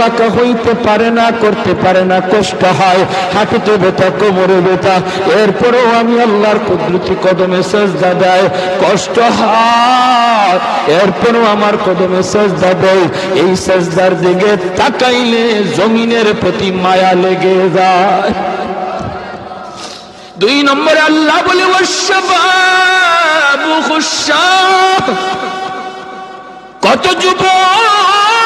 বাঁকা হইতে পারে না, করতে পারে না, কষ্ট হয়। হাঁটুতে ব্যথা, কোমরে ব্যথা। এরপরেও আমি আল্লাহর কুদরতি কদমে সেজদা দেয় কষ্ট হয়। এরপরেও আমার কদমে সেজদা দেয় এই সেজদার দিকে তাকাইলে জমিনের প্রতি মায়া লেগে যায়। দুই নম্বরে আল্লাহ বলে কত যুবক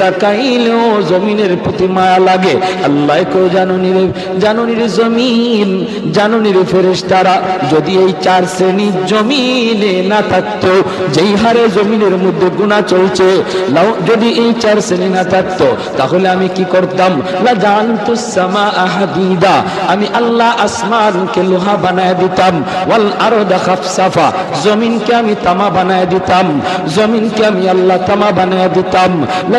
তাকাইলেও জমিনের প্রতি মায়া লাগে। আল্লাহ জমিন যদি এই চার শ্রেণি জমিনে না যেই হারে জমিনের মধ্যে গুণা চলছে যদি এই চার শ্রেণি না তাহলে আমি কি করতাম? লা জানতু সামা আহাদিদা আমি আল্লাহ আসমানকে লোহা বানায় দিতাম, ওয়াল আরদা খাফসাফা, জমিনকে আমি তামা বানায় দিতাম, জমিনকে আমি আল্লাহ তামা বানায় দিতাম। লা